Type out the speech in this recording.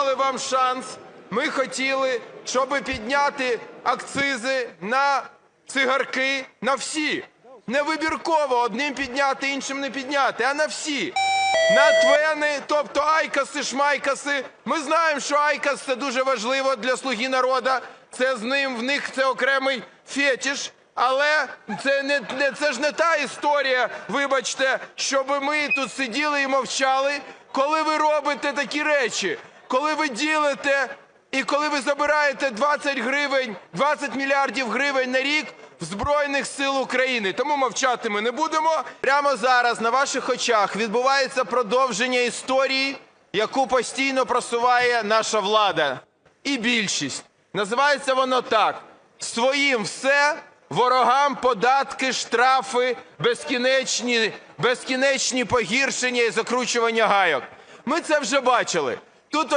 давали вам шанс. Ми хотіли, щоб підняти акцизи на цигарки на всі. Не вибірково одним підняти, іншим не підняти, а на всі. На твени, тобто айкаси, шмайкаси. Ми знаємо, що айкас це дуже важливо для слуги народу. Це з ним в них це окремий фетиш. Але це не, не це ж не та історія, вибачте, щоб ми тут сиділи і мовчали, коли ви робите такі речі, коли ви ділите і коли ви забираєте 20 гривень, 20 мільярдів гривень на рік в Збройних сил України. Тому мовчати ми не будемо. Прямо зараз на ваших очах відбувається продовження історії, яку постійно просуває наша влада і більшість. Називається воно так: своїм все, ворогам податки, штрафи, безкінечні, безкінечні погіршення і закручування гайок. Ми це вже бачили. Тут